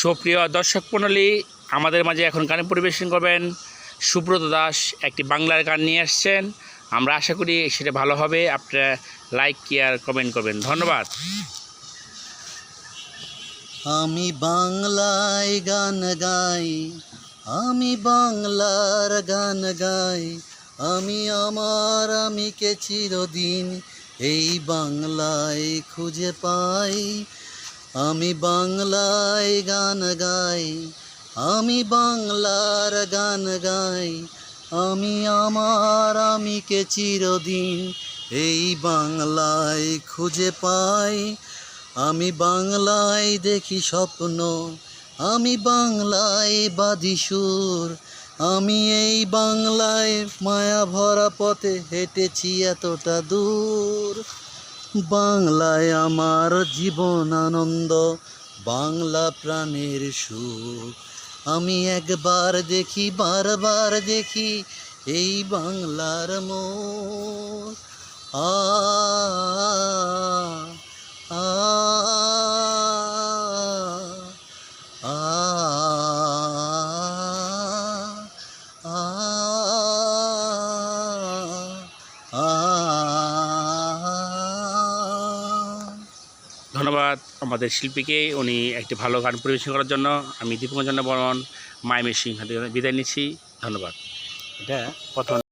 সুপ্রিয় দর্শক মণ্ডলী, আমাদের মাঝে এখন গান পরিবেশন করবেন সুব্রত দাস। একটি বাংলার গান নিয়ে আসছেন আমরা আশা করি সেটা ভালো হবে। আপনারা লাইক কেয়ার কমেন্ট করবেন। ধন্যবাদ। আমি বাংলায় গান গাই, আমি বাংলার গান গাই, আমি আমার আমি আমিকে চিরদিন এই বাংলায় খুঁজে পাই। আমি বাংলায় গান গাই, আমি বাংলার গান গাই, আমি আমার আমিকে চিরদিন এই বাংলায় খুঁজে পাই। আমি বাংলায় দেখি স্বপ্ন, আমি বাংলায় বাদি সুর, আমি এই বাংলায় মায়া ভরা পথে হেঁটেছি এতটা দূর। বাংলায় আমার জীবন আনন্দ বাংলা প্রাণের সুখ। আমি একবার দেখি, বারবার দেখি এই বাংলার মোর আ ধন্যবাদ আমাদের শিল্পীকে। উনি একটি ভালো গান পরিবেশন করার জন্য। আমি দীপঙ্কর বর্মন, মাইমের সিং বিদায় নিচ্ছি। ধন্যবাদ। এটা প্রথম।